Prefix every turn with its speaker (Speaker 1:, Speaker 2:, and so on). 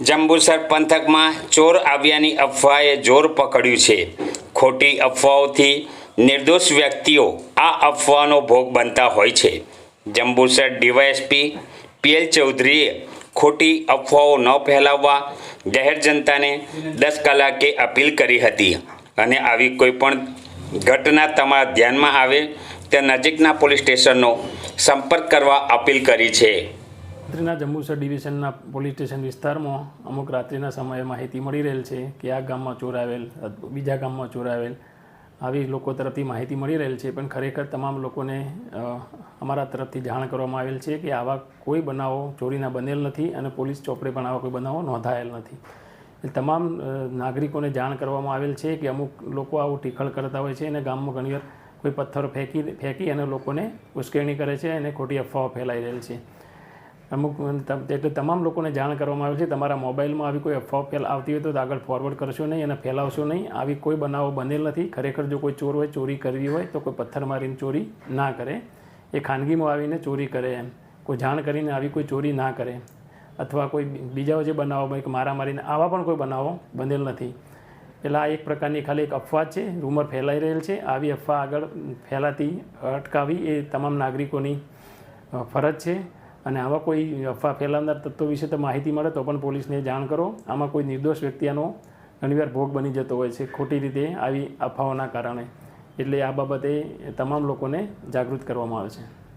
Speaker 1: જંબુસર પંથકમાં ચોર આવ્યાની અફવાએ જોર પકડ્યું છે. ખોટી અફવાઓથી નિર્દોષ વ્યક્તિઓ આ અફવાનો ભોગ બનતા હોય છે. જંબુસર ડીવાયએસપી પીએલ ચૌધરીએ ખોટી અફવાઓ ન ફેલાવવા જાહેર જનતાને દસ કલાકે અપીલ કરી હતી અને આવી કોઈ પણ ઘટના તમારા ધ્યાનમાં આવે તે નજીકના પોલીસ સ્ટેશનનો સંપર્ક કરવા અપીલ કરી છે.
Speaker 2: રાત્રિના જંબુસર ડિવિઝનના પોલીસ સ્ટેશન વિસ્તારમાં અમુક રાત્રિના સમયે માહિતી મળી રહેલ છે કે આ ગામમાં ચોર આવેલ બીજા ગામમાં ચોર આવેલ આવી લોકો તરફથી માહિતી મળી રહેલ છે. પણ ખરેખર તમામ લોકોને અમારા તરફથી જાણ કરવામાં આવેલ છે કે આવા કોઈ બનાવો ચોરીના બનેલ નથી અને પોલીસ ચોપડે પણ આવા કોઈ બનાવો નોંધાયેલ નથી. તમામ નાગરિકોને જાણ કરવામાં આવેલ છે કે અમુક લોકો આવું ટીખળ કરતા હોય છે અને ગામમાં ઘણીવાર કોઈ પથ્થર ફેંકી ફેંકી અને લોકોને ઉશ્કેરણી કરે છે અને ખોટી અફવાઓ ફેલાઈ રહેલ છે. અમુક એટલે તમામ લોકોને જાણ કરવામાં આવે છે, તમારા મોબાઈલમાં આવી કોઈ અફવા, ફેલ આવતી હોય તો આગળ ફોરવર્ડ કરશો નહીં અને ફેલાવશો નહીં. આવી કોઈ બનાવો બનેલ નથી. ખરેખર જો કોઈ ચોર હોય, ચોરી કરવી હોય, તો કોઈ પથ્થર મારીને ચોરી ના કરે. એ ખાનગીમાં આવીને ચોરી કરે એમ. કોઈ જાણ કરીને આવી કોઈ ચોરી ના કરે. અથવા કોઈ બીજા જે બનાવો હોય કે મારા મારીને આવા પણ કોઈ બનાવો બનેલ નથી. એટલે આ એક પ્રકારની ખાલી એક અફવા છે. રૂમર ફેલાઈ રહેલ છે. આવી અફવા આગળ ફેલાતી, અટકાવી એ તમામ નાગરિકોની ફરજ છે. અને આવા કોઈ અફવા ફેલાવનાર તત્વો વિશે તો માહિતી મળે તો પણ પોલીસને જાણ કરો. આમાં કોઈ નિર્દોષ વ્યક્તિ આનો ઘણીવાર ભોગ બની જતો હોય છે. ખોટી રીતે આવી અફવાઓના કારણે. એટલે આ બાબતે તમામ લોકોને જાગૃત કરવામાં આવે છે.